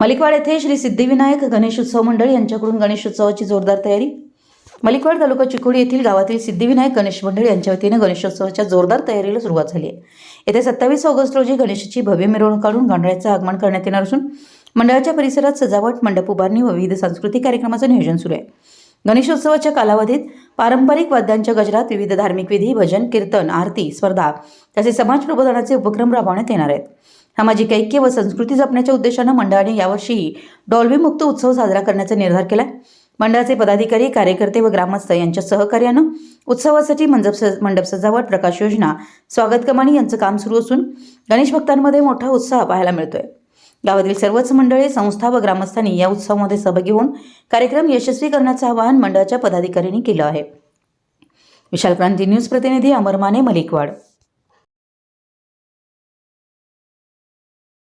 मलिकवाड येथे श्री सिद्धिविनायक गणेश उत्सव मंडळ यांच्याकडून गणेशोत्सवाची जोरदार तयारी. मलिकवाड तालुका चिकोडी येथील गावातील सिद्धिविनायक गणेश मंडळ यांच्या वतीने गणेशोत्सवाच्या जोरदार तयारीला सुरुवात झाली आहे. येत्या सत्तावीस ऑगस्ट रोजी गणेशाची भव्य मिरवणूक काढून गांधळ्याचं आगमन करण्यात येणार असून मंडळाच्या परिसरात सजावट मंडप उभारणी व विविध सांस्कृतिक कार्यक्रमाचं नियोजन सुरू आहे. गणेशोत्सवाच्या कालावधीत पारंपरिक वाद्यांच्या गजरात विविध धार्मिक विधी भजन कीर्तन आरती स्पर्धा तसेच समाज प्रबोधनाचे उपक्रम राबवण्यात येणार आहेत. सामाजिक ऐक्य व संस्कृती जपण्याच्या उद्देशानं मंडळाने यावर्षी डॉल्बी मुक्त उत्सव साजरा करण्याचा निर्धार केला मंडळाचे पदाधिकारी कार्यकर्ते व ग्रामस्थ यांच्या सहकार्यानं उत्सवासाठी मंडप मंडप सजावट प्रकाश योजना स्वागत कमानी यांचं काम सुरू असून गणेश भक्तांमध्ये मोठा उत्साह पाहायला मिळतोय. गावातील सर्वच मंडळे संस्था व ग्रामस्थांनी या उत्सवामध्ये सहभागी होऊन कार्यक्रम यशस्वी करण्याचं आवाहन मंडळाच्या पदाधिकाऱ्यांनी केलं आहे. विशाल क्रांती न्यूज प्रतिनिधी अमर माने मलिकवाड.